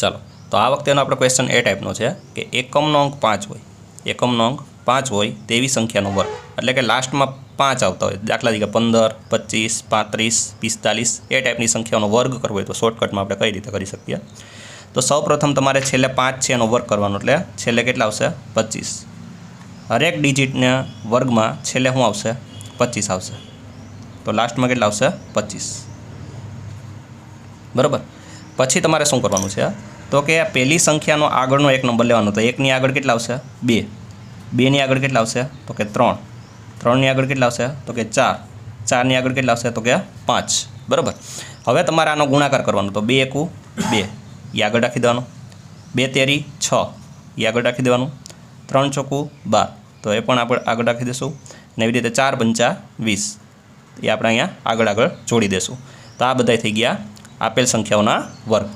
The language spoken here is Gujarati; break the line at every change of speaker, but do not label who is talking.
ચાલો. તો આ વખતેનો આપણો ક્વેશ્ચન એ ટાઈપનો છે, કે એકમનો અંક પાંચ હોય. એકમનો અંક પાંચ હોય તેવી સંખ્યાનો વર્ગ. એટલે કે લાસ્ટમાં પાંચ આવતા હોય. દાખલા તરીકે પંદર, પચીસ, પાંત્રીસ, પિસ્તાલીસ, એ ટાઈપની સંખ્યાનો વર્ગ કરવો હોય તો શોર્ટકટમાં આપણે કઈ રીતે કરી શકીએ? તો સૌપ્રથમ તમારે છેલ્લે પાંચ છે એનો વર્ગ કરવાનો. એટલે છેલ્લે કેટલા આવશે? પચીસ. હરેક ડિજિટના વર્ગમાં છેલ્લે શું આવશે? પચીસ આવશે. તો લાસ્ટમાં કેટલા આવશે? પચીસ. બરાબર? પછી તમારે શું કરવાનું છે? તો કે પહેલી સંખ્યાનો આગળનો એક નંબર લેવાનો. તો એકની આગળ કેટલા આવશે? બે. બેની આગળ કેટલા આવશે? તો કે ત્રણ. ત્રણની આગળ કેટલા આવશે? તો કે ચાર. ચારની આગળ કેટલા આવશે? તો કે પાંચ. બરાબર? હવે તમારે આનો ગુણાકાર કરવાનો. તો બે એકું બે. એ આગળ રાખી દેવાનું. બે તેરી છ. એ આગળ રાખી દેવાનું. ત્રણ ચોકું બાર. તો એ પણ આપણે આગળ રાખી દઈશું ને એવી રીતે ચાર પંચા વીસ. એ આપણે અહીંયા આગળ આગળ જોડી દઈશું તો આ બધા થઈ ગયા આપેલ સંખ્યાઓના વર્ગ.